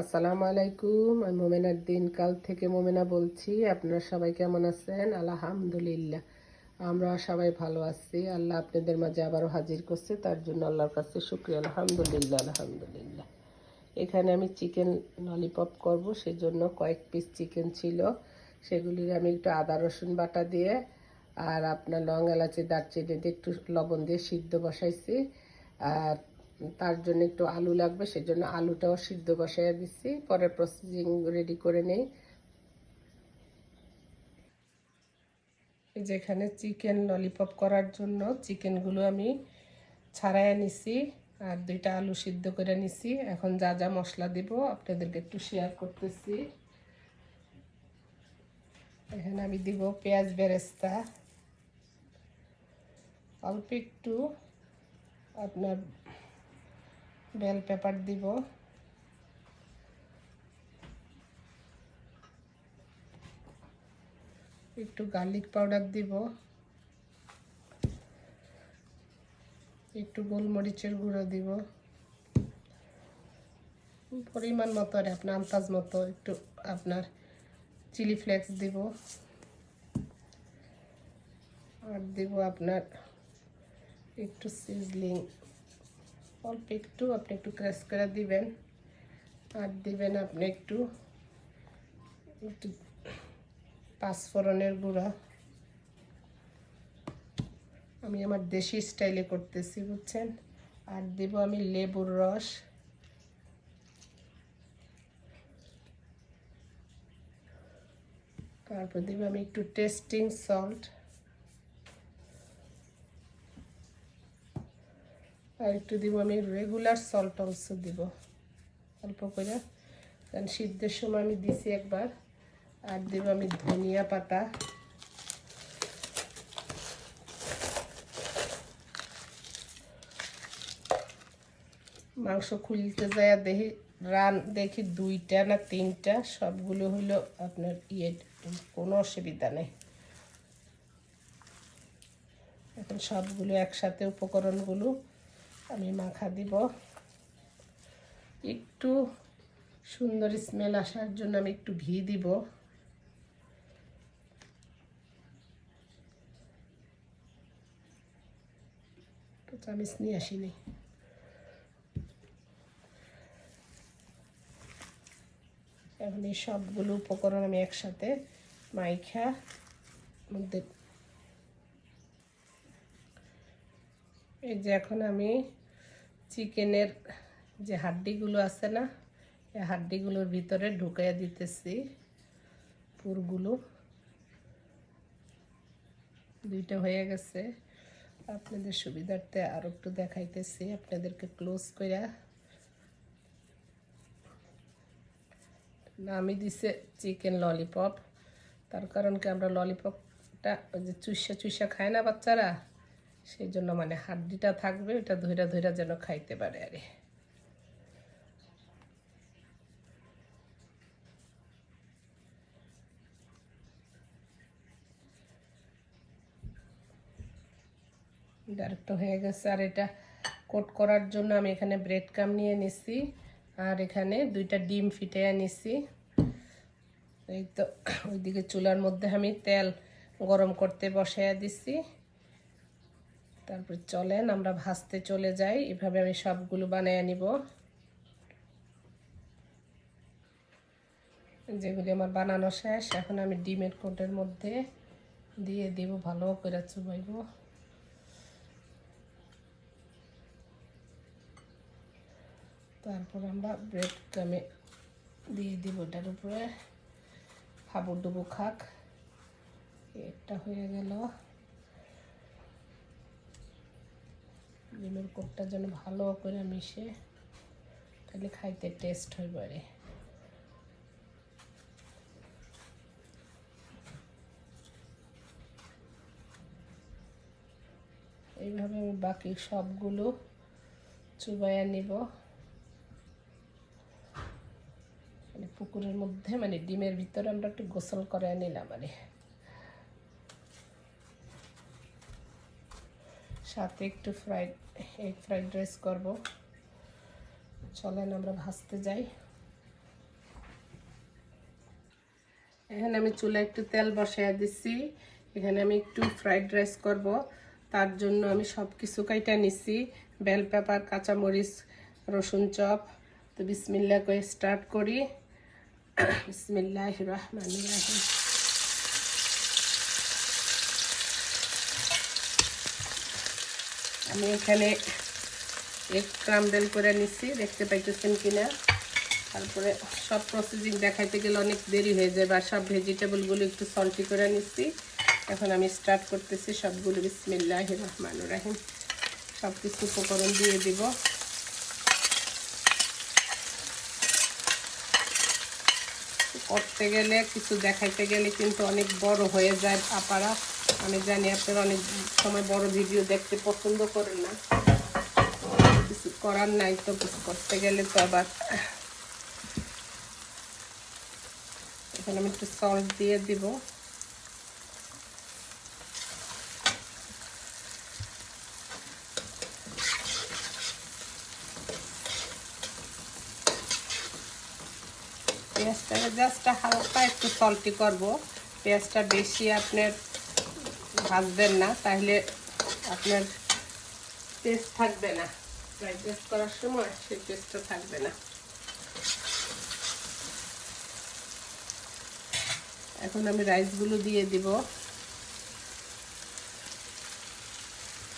আসসালামু আলাইকুম, আমি মোমেনার দিনকাল থেকে মোমেনা বলছি, আপনারা সবাই কেমন আছেন? আলহামদুলিল্লাহ, আমরা সবাই ভালো আছি। আল্লাহ আপনাদের মাঝে আবারও হাজির করছে, তার জন্য আল্লাহর কাছে শুক্রিয়া। আলহামদুলিল্লাহ আলহামদুলিল্লাহ। এখানে আমি চিকেন ললিপপ করব, সেজন্য কয়েক পিস চিকেন ছিল। সেগুলির আমি একটু আদা, রসুন বাটা দিয়ে আর আপনার লং এলাচি, দারচিনি দিয়ে একটু লবণ দিয়ে সিদ্ধ বসাইছি। আর তার জন্য একটু আলু লাগবে, সেজন্য আলুটাও সিদ্ধ বসাইয়া দিচ্ছি। পরে প্রসেসিং রেডি করে নেই। যেখানে চিকেন ললিপপ করার জন্য চিকেনগুলো আমি ছাড়াইয়া নিছি আর দুইটা আলু সিদ্ধ করে নিছি। এখন যা যা মশলা দিব আপনাদেরকে একটু শেয়ার করতেছি। এখানে আমি দিব পেঁয়াজ বেরেস্তা। অল্প একটু আপনার বেল পেপার দিব। একটু গার্লিক পাউডার দিব। একটু গোলমরিচের গুঁড়ো দিব। পরিমাণ মতো আর আপনার আন্দাজ মতো একটু আপনার চিলি ফ্লেক্স দিব। আর দিব আপনার একটু সিজলিং অল্প একটু আপনি একটু ক্রাশ করে দিবেন আর দিবেন আপনি একটু একটু পাঁচফোড়নের গুঁড়া আমি আমার দেশি স্টাইলে করতেছি, বুঝছেন? আর দেব আমি লেবুর রস। তারপর দেব আমি একটু টেস্টিং সল্ট আর একটু দিব আমি রেগুলার সল্ট অলসো দিব। অল্প করে। কারণ সিদ্ধের সময় আমি দিছি একবার। আর দেব আমি ধনিয়া পাতা। মাংস খুলতে যায় দেখি, রান দেখি দুইটা না তিনটা, সবগুলো হলো আপনার ইয়ে কোনো অসুবিধা নেই। এখন সবগুলো একসাথে উপকরণগুলো আমি মাখা দিব। একটু সুন্দর স্মেল আসার জন্য আমি একটু ঘি দিব। নিয়ে আসিনি। এখন এই সবগুলো উপকরণ আমি একসাথে মাইখা, মধ্যে এই যে এখন আমি চিকেনের যে হাড্ডিগুলো আছে না, এই হাড্ডিগুলোর ভিতরে ঢুকাইয়া দিতেছি পুরগুলো। দুইটা হয়ে গেছে। আপনাদের সুবিধার্থে আরও একটু দেখাইতেছি, আপনাদেরকে ক্লোজ করে আমি দিছে চিকেন ললিপপ তার কারণ কি আমরা ললিপপটা ওই যে চুষা চুষা খায় না বাচ্চারা? সেই জন্য মানে হাড্ডিটা থাকবে ওটা ধৈরা ধৈরা যেন খাইতে পারে আরে। ডাইরেক্ট হয়ে গেছে আর এটা কোট করার জন্য আমি এখানে ব্রেড কাম নিয়ে নিছি আর এখানে দুইটা ডিম ফিটিয়ে নিছি। এই তো ওইদিকে চুলার মধ্যে আমি তেল গরম করতে বসাইয়া দিছি। তারপর চলেন, আমরা ভাজতে চলে যাই। এভাবে আমি সবগুলো বানিয়ে নিব। যেগুলি আমার বানানো শেষ, এখন আমি ডিমের কোটের মধ্যে দিয়ে দিব, ভালো করে চুবাইব। তারপর আমরা ব্রেড ক্রামে দিয়ে দিব ওটার উপরে। হাবুর ডুবু খাক। একটা হয়ে গেল। ডিমের কোটটা যেন ভালো করে মিশে, তাহলে খাইতে টেস্ট হয়ে পারে এইভাবে আমি বাকি সবগুলো চুবাইয়া নিব। মানে পুকুরের মধ্যে মানে ডিমের ভিতরে আমরা একটু গোসল করে নিলাম মানে। সাথে একটু ফ্রাইড এগ ফ্রাইড রাইস করব। চলেন আমরা ভাজতে যাই। এখানে আমি চুলে একটু তেল বসাইয়া দিছি। এখানে আমি একটু ফ্রাইড রাইস করব। তার জন্য আমি সব কিছু কাইটা নিছি। বেল, পেপার, কাঁচামরিচ, রসুন চপ। তো বিসমিল্লা করে স্টার্ট করি। বিসমিল্লাহ রহমান রাহিম। আমি এখানে এক ক্রাম্বেল করে নিচ্ছি, দেখতে পাইতেছেন কিনা। তারপরে সব প্রসেসিং দেখাইতে গেলে অনেক দেরি হয়ে যায়, বা সব ভেজিটেবলগুলো একটু সল্টি করে নিচ্ছি। এখন আমি স্টার্ট করতেছি সবগুলো বিসমিল্লাহ রহমান রাহিম। সব কিছু উপকরণ দিয়ে দিব। করতে গেলে, কিছু দেখাইতে গেলে কিন্তু অনেক বড় হয়ে যায় আপারা আমি জানি আপনারা অনেক সময় বড় ভিডিও দেখতে পছন্দ করেন না। কিছু করার নাই তো, কিছু করতে গেলে তো আবার এখানে আমি একটু সল্ট দিয়ে দিব। পেঁয়াজটাকে জাস্ট হালকা একটু সল্টি করব। পেঁয়াজটা বেশি আপনার ভাজবেন না, তাহলে আপনার টেস্ট থাকবে না। ফ্রাইড রাইস করার সময় সেই টেস্টটা থাকবে না। এখন আমি রাইসগুলো দিয়ে দিব।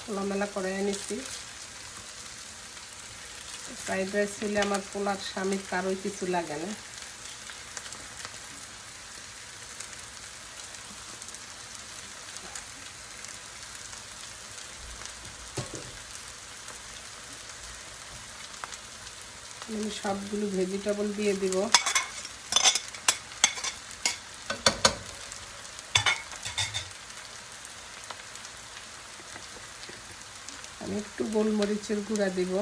খোলামেলা করে এনেছি। ফ্রাইড রাইস হলে আমার পোলার স্বামীর কারোই কিছু লাগে না আমি সবগুলো ভেজিটেবল দিয়ে দিব। আমি একটু গোলমরিচের গুঁড়া দিব।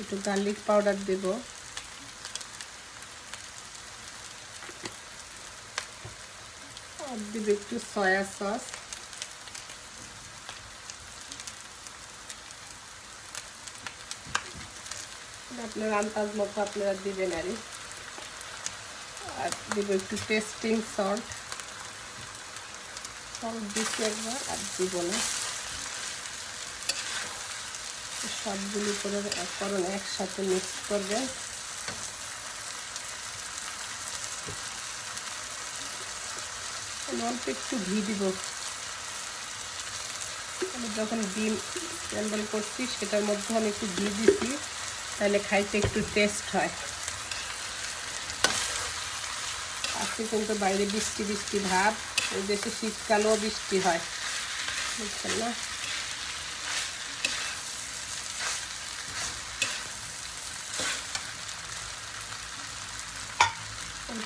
একটু গার্লিক পাউডার দেব। আর দিব একটু সয়া সস আপনার আন্দাজ মতো আপনারা দিবেন আর দিব একটু টেস্টিং সল্ট সল্ট দিচ্ছি একবার, আর দিব না। সবগুলি করে করুন একসাথে মিক্স করবেন। অল্প একটু ঘি দিব। আমি যখন ডিম ক্যান্ডেল করছি, সেটার মধ্যে আমি একটু ঘি দিছি। তাহলে খাইতে একটু টেস্ট হয়। আজকে কিন্তু বাইরে বৃষ্টি বৃষ্টি ভাব ওই দেশে শীতকালেও বৃষ্টি হয়, বুঝছেন না?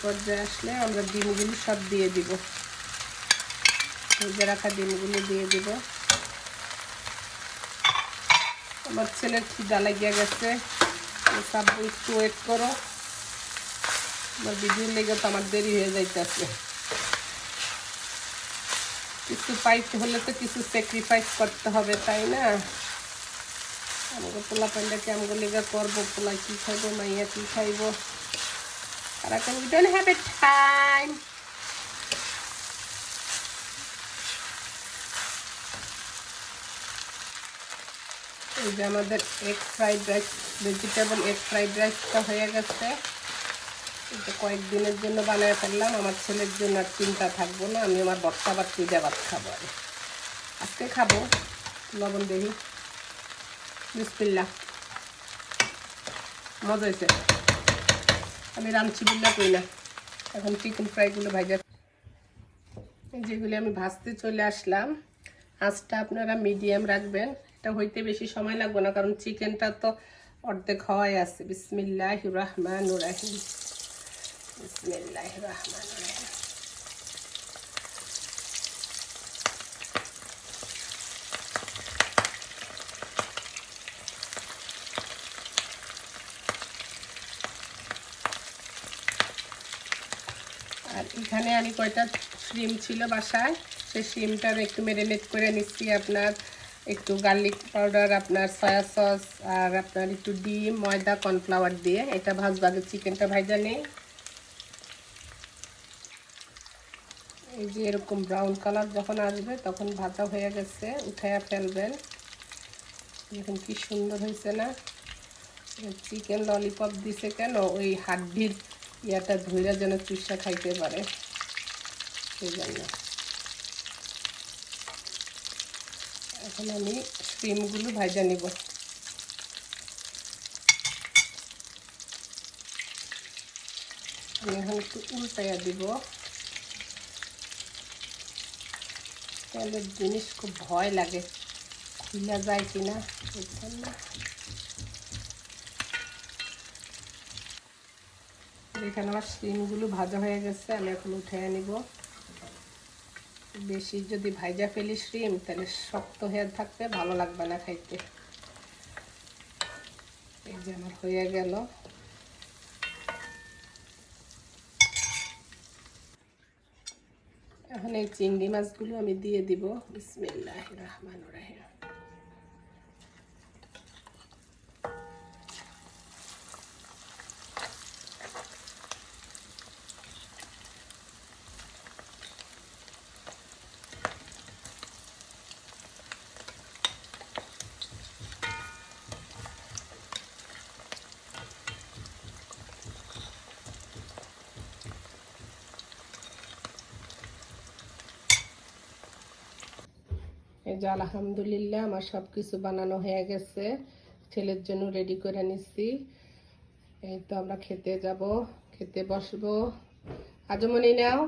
পর্যায়ে আসলে আমরা ডিমগুলো সব দিয়ে দিব। ভেজে রাখা ডিমগুলো দিয়ে দিব। আমার ছেলের খিদা লাগিয়ে গেছে। সব একটু ওয়েট করো। আমার ভিডিও লেগে তো আমার দেরি হয়ে যাইতেছে। কিছু পাইতে হলে তো কিছু স্যাক্রিফাইস করতে হবে, তাই না? আমাকে পোলা প্যান্ডাকে আমাকে লেগে করব পোলা কী খাইবো, মাইয়া কী খাইবো? আর এখন উই হ্যাভ এ টাইম এই যে আমাদের egg fried rice vegetable egg fried রাইসটা হয়ে গেছে। এটা কয়েকদিনের জন্য বানিয়ে ফেললাম, আমার ছেলের জন্য আর চিন্তা থাকব না, আমি আমার বর্ষা আবার পিজা ভাত খাব আর আজকে খাব, লবণ দেখি বিসপিল্লা মজা হয়েছে। আমি রামছি বিল্লা করি না। এখন চিকেন ফ্রাইগুলো ভাজা। যেগুলি আমি ভাজতে চলে আসলাম, আঁচটা আপনারা মিডিয়াম রাখবেন। এটা হইতে বেশি সময় লাগবে না, কারণ চিকেনটা তো অর্ধেক হওয়াই আছে। বিসমিল্লাহ রহমান রাহিম। বিসমিল্লাহ রহমান রাহিম। আর এখানে আমি কয়টা শ্রিম ছিল বাসায়? সেই শ্রিমটা একটু ম্যারিনেট করে নিচ্ছি আপনার। একটু গার্লিক পাউডার আপনার সয়া সস আর আপনার একটু ডিম, ময়দা কর্নফ্লাওয়ার দিয়ে। এটা ভাজবো, আগে চিকেনটা ভাজা নেই। এই যে এরকম ব্রাউন কালার যখন আসবে, তখন ভাজা হয়ে গেছে উঠাইয়া ফেলবেন। দেখুন কি সুন্দর হয়েছে না? চিকেন ললিপপ দিছে কেন? ওই হাড্ডির ইয়াটা ধইরা যেন চুষা খাইতে পারে। সেই জন্য। এখন আমি ক্রিমগুলো ভাজা নিব। আমি এখন একটু উল্টাইয়া দিব। তেলের জিনিস খুব ভয় লাগে। খুলে যায় কিনা বুঝছেন না এখানে আমার শিমগুলো ভাজা হয়ে গেছে, আমি এখন উঠে নিব। বেশি যদি ভাইজা ফেলি শিম তাহলে শক্ত হয়ে থাকবে ভালো লাগবে না খাইতে। এই যে আমার হয়ে গেল। এখন এই চিংড়ি মাছগুলো আমি দিয়ে দিব। বিসমিল্লাহ রহমান রাহিম। এই যে আলহামদুলিল্লাহ আমার সব কিছু বানানো হয়ে গেছে। ছেলের জন্য রেডি করে নিচ্ছি এই তো আমরা খেতে যাব খেতে বসবো। আজমনি নাও।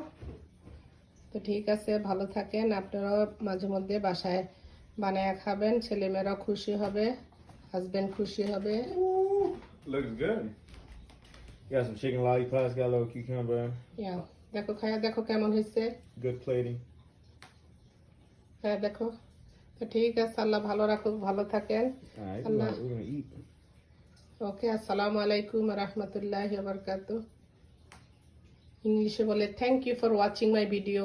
তো ঠিক আছে ভালো থাকেন। আপনারাও মাঝে মধ্যে বাসায় বানায় খাবেন। ছেলেমেয়েরাও খুশি হবে হাজবেন্ড খুশি হবে। Looks good. Got some chicken lollipops, got a little cucumber, দেখো খায়া দেখো কেমন হয়েছে। Good plating. হ্যাঁ দেখো। তো ঠিক আছে আল্লাহ ভালো রাখুক ভালো থাকেন gonna eat. ওকে আসসালামু আলাইকুম রহমতুল্লাহ বরকাত ইংলিশে বলে thank you for watching my video